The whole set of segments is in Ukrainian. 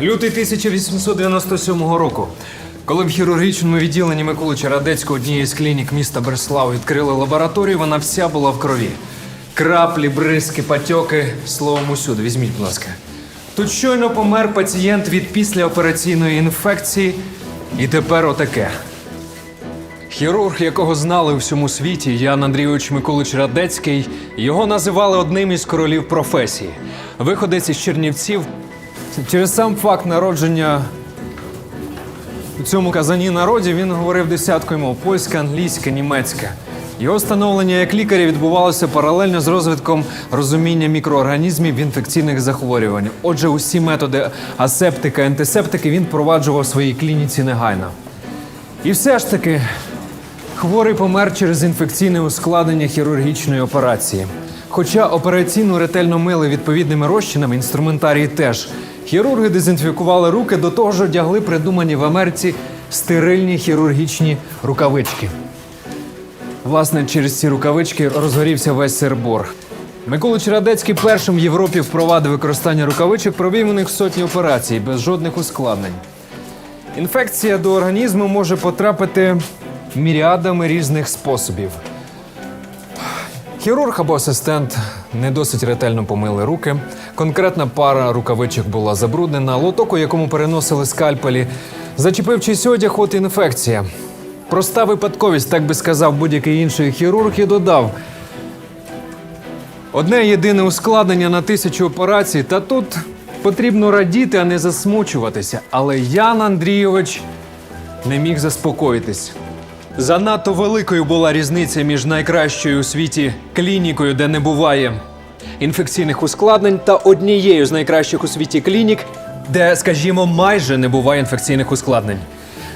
Лютий 1897 року. Коли в хірургічному відділенні Миколи Чарадецького однієї з клінік міста Берслав відкрили лабораторію, вона вся була в крові. Краплі, бризки, патьоки, словом усюди. Візьміть, будь ласка. Тут щойно помер пацієнт від післяопераційної інфекції, і тепер отаке. Хірург, якого знали у всьому світі, Ян Андрійович Миколич Радецький, його називали одним із королів професії. Виходець із Чернівців. Через сам факт народження у цьому казані народі він говорив десяткою мов польська, англійська, німецька. Його становлення як лікаря відбувалося паралельно з розвитком розуміння мікроорганізмів інфекційних захворювань. Отже, усі методи асептика, антисептики він впроваджував в своїй клініці негайно. І все ж таки, хворий помер через інфекційне ускладнення хірургічної операції. Хоча операційну ретельно мили відповідними розчинами, інструментарії теж. Хірурги дезінфікували руки, до того ж одягли придумані в Америці стерильні хірургічні рукавички. Власне, через ці рукавички розгорівся весь сербор. Микола Чередецький першим в Європі впровадив використання рукавичок, провів у них сотні операцій без жодних ускладнень. Інфекція до організму може потрапити міріадами різних способів. Хірург або асистент не досить ретельно помили руки. Конкретна пара рукавичок була забруднена, лоток, у якому переносили скальпелі, зачепив чийсь одяг, от інфекція. Проста випадковість, так би сказав будь-який інший хірург, і додав. Одне єдине ускладнення на тисячу операцій, та тут потрібно радіти, а не засмучуватися. Але Ян Андрійович не міг заспокоїтись. Занадто великою була різниця між найкращою у світі клінікою, де не буває інфекційних ускладнень, та однією з найкращих у світі клінік, де, скажімо, майже не буває інфекційних ускладнень.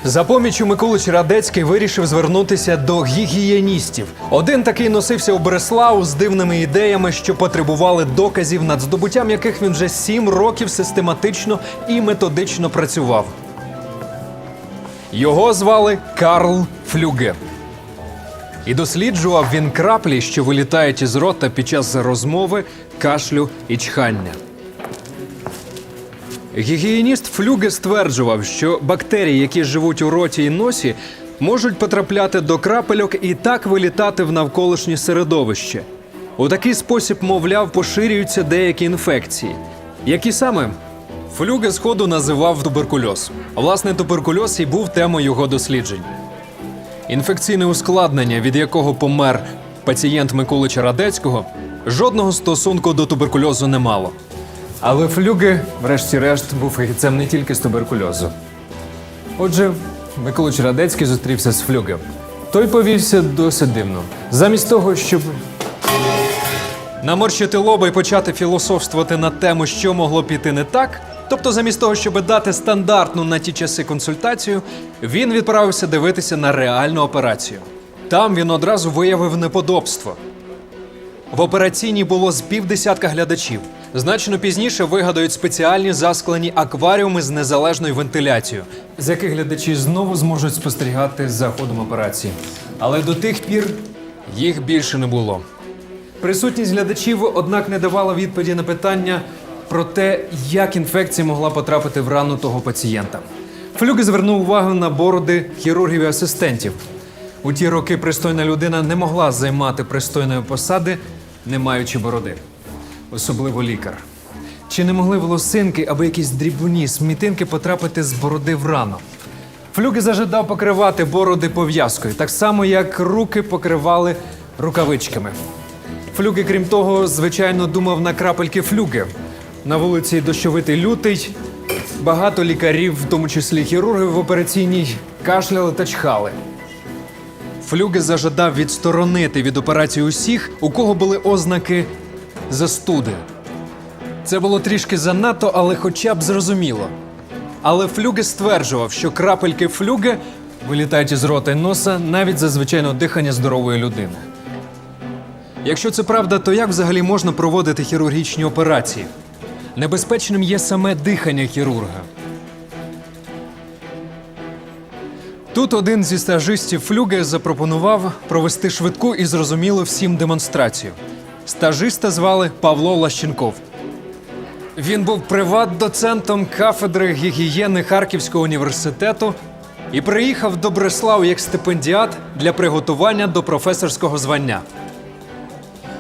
За помічю Миколич Радецький вирішив звернутися до гігієністів. Один такий носився у Бреславу з дивними ідеями, що потребували доказів, над здобуттям яких він вже сім років систематично і методично працював. Його звали Карл Флюге. І досліджував він краплі, що вилітають із рота під час розмови, кашлю і чхання. Гігієніст Флюге стверджував, що бактерії, які живуть у роті і носі, можуть потрапляти до крапельок і так вилітати в навколишнє середовище. У такий спосіб, мовляв, поширюються деякі інфекції. Які саме? Флюге сходу називав туберкульоз. Власне, туберкульоз і був темою його досліджень. Інфекційне ускладнення, від якого помер пацієнт Миколича Радецького, жодного стосунку до туберкульозу не мало. Але Флюге, врешті-решт, був фахівцем не тільки з туберкульозу. Отже, Миколич Радецький зустрівся з Флюгем. Той повівся досить дивно. Замість того, щоб наморщити лоба і почати філософствувати на тему, що могло піти не так. Тобто, замість того, щоб дати стандартну на ті часи консультацію, він відправився дивитися на реальну операцію. Там він одразу виявив неподобство. В операційній було з півдесятка глядачів. Значно пізніше вигадають спеціальні засклені акваріуми з незалежною вентиляцією, з яких глядачі знову зможуть спостерігати за ходом операції. Але до тих пір їх більше не було. Присутність глядачів, однак, не давала відповіді на питання про те, як інфекція могла потрапити в рану того пацієнта. Флюге звернув увагу на бороди хірургів і асистентів. У ті роки пристойна людина не могла займати пристойної посади, не маючи бороди, особливо лікар. Чи не могли волосинки або якісь дрібні смітинки потрапити з бороди в рану? Флюге зажадав покривати бороди пов'язкою, так само, як руки покривали рукавичками. Флюге, крім того, звичайно, думав на крапельки флюги. На вулиці дощовитий лютий. Багато лікарів, в тому числі хірурги в операційній, кашляли та чхали. Флюге зажадав відсторонити від операції усіх, у кого були ознаки застуди. Це було трішки занадто, але хоча б зрозуміло. Але Флюге стверджував, що крапельки флюге вилітають із рота й носа навіть за звичайного дихання здорової людини. Якщо це правда, то як взагалі можна проводити хірургічні операції? Небезпечним є саме дихання хірурга. Тут один зі стажистів флюге запропонував провести швидку і зрозумілу всім демонстрацію. Стажиста звали Павло Лащенков. Він був приват-доцентом кафедри гігієни Харківського університету і приїхав до Бреславу як стипендіат для приготування до професорського звання.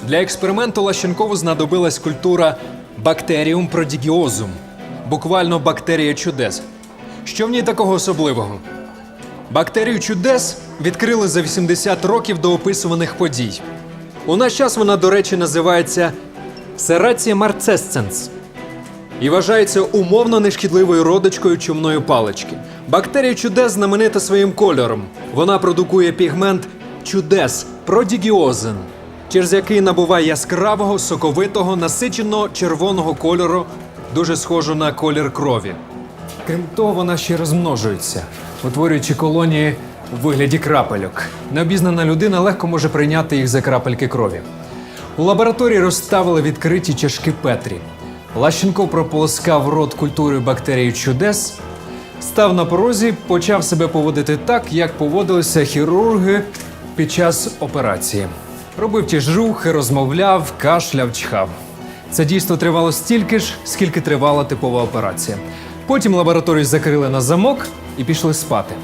Для експерименту Лащенкову знадобилась культура Bacterium prodigiosum, буквально бактерія чудес. Що в ній такого особливого? Бактерію чудес відкрили за 80 років до описуваних подій. У наш час вона, до речі, називається Serratia marcescens і вважається умовно нешкідливою родичкою чумної палички. Бактерія чудес знаменита своїм кольором. Вона продукує пігмент чудес продігіозен, через який набуває яскравого, соковитого, насиченого червоного кольору, дуже схожу на колір крові. Крім того, вона ще розмножується, утворюючи колонії у вигляді крапельок. Необізнана людина легко може прийняти їх за крапельки крові. У лабораторії розставили відкриті чашки Петрі. Лащенко прополоскав рот культурою бактерії чудес, став на порозі, почав себе поводити так, як поводилися хірурги під час операції. Робив ті ж рухи, розмовляв, кашляв, чхав. Це дійство тривало стільки ж, скільки тривала типова операція. Потім лабораторію закрили на замок і пішли спати.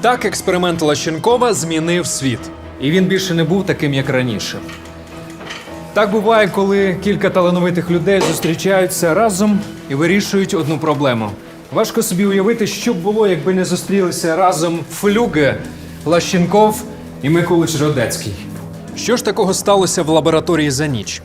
Так експеримент Лащенкова змінив світ, і він більше не був таким, як раніше. Так буває, коли кілька талановитих людей зустрічаються разом і вирішують одну проблему. Важко собі уявити, що б було, якби не зустрілися разом Флюге, Лащенков і Миколич Родецький. Що ж такого сталося в лабораторії за ніч?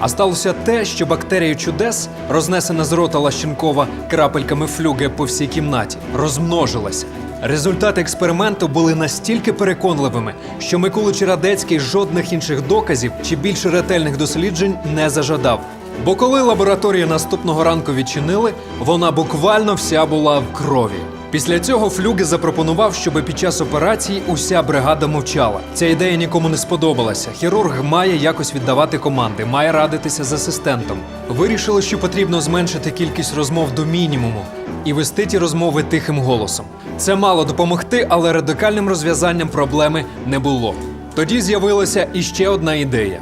А сталося те, що бактерія чудес, рознесена з рота Лащенкова крапельками флюге по всій кімнаті, розмножилася. Результати експерименту були настільки переконливими, що Миколич Радецький жодних інших доказів чи більш ретельних досліджень не зажадав. Бо коли лабораторію наступного ранку відчинили, вона буквально вся була в крові. Після цього Флюге запропонував, щоб під час операції уся бригада мовчала. Ця ідея нікому не сподобалася. Хірург має якось віддавати команди, має радитися з асистентом. Вирішили, що потрібно зменшити кількість розмов до мінімуму і вести ті розмови тихим голосом. Це мало допомогти, але радикальним розв'язанням проблеми не було. Тоді з'явилася іще одна ідея.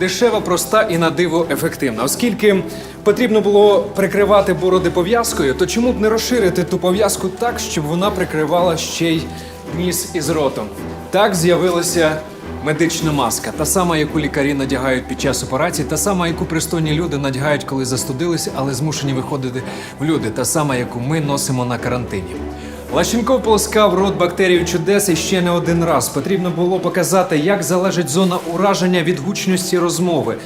Дешева, проста і на диво ефективна. Оскільки потрібно було прикривати бороди пов'язкою, то чому б не розширити ту пов'язку так, щоб вона прикривала ще й ніс із ротом? Так з'явилася медична маска, та сама, яку лікарі надягають під час операції, та сама, яку пристойні люди надягають, коли застудилися, але змушені виходити в люди, та сама, яку ми носимо на карантині. Лащенков полоскав рот бактерію чудес ще не один раз. Потрібно було показати, як залежить зона ураження від гучності розмови.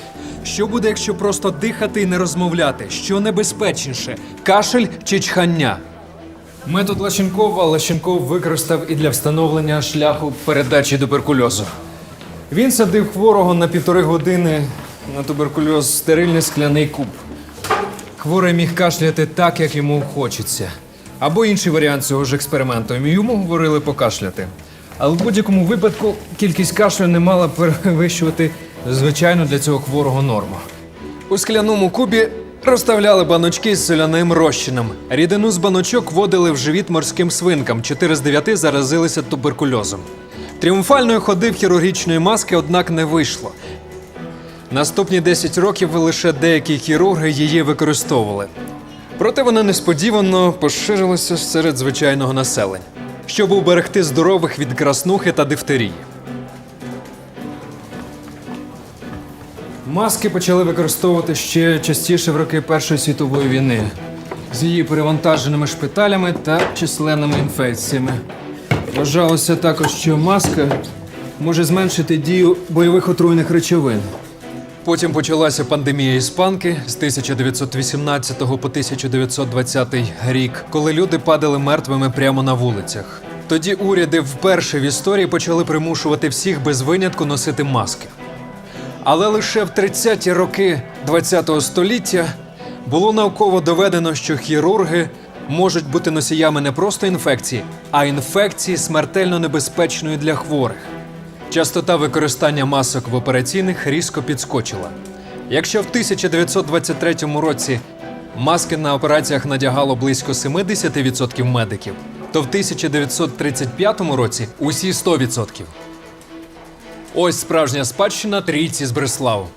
Що буде, якщо просто дихати і не розмовляти? Що небезпечніше кашель чи чхання? Метод Лащенкова Лащенков використав і для встановлення шляху передачі туберкульозу. Він садив хворого на півтори години на туберкульоз стерильний скляний куб. Хворий міг кашляти так, як йому хочеться. Або інший варіант цього ж експерименту. Йому говорили покашляти. Але в будь-якому випадку кількість кашлю не мала перевищувати звичайну для цього хворого норму. У скляному кубі розставляли баночки з соляним розчином. Рідину з баночок водили в живіт морським свинкам. Чотири з дев'яти заразилися туберкульозом. Тріумфальної ходи в хірургічної маски, однак, не вийшло. Наступні 10 років лише деякі хірурги її використовували. Проте вона несподівано поширилася серед звичайного населення, щоб уберегти здорових від краснухи та дифтерії. Маски почали використовувати ще частіше в роки Першої світової війни з її перевантаженими шпиталями та численними інфекціями. Вважалося також, що маска може зменшити дію бойових отруйних речовин. Потім почалася пандемія іспанки з 1918 по 1920 рік, коли люди падали мертвими прямо на вулицях. Тоді уряди вперше в історії почали примушувати всіх без винятку носити маски. Але лише в 30-ті роки ХХ століття було науково доведено, що хірурги можуть бути носіями не просто інфекції, а інфекції смертельно небезпечної для хворих. Частота використання масок в операційних різко підскочила. Якщо в 1923 році маски на операціях надягало близько 70% медиків, то в 1935 році усі 100%. Ось справжня спадщина трійці з Бреславу.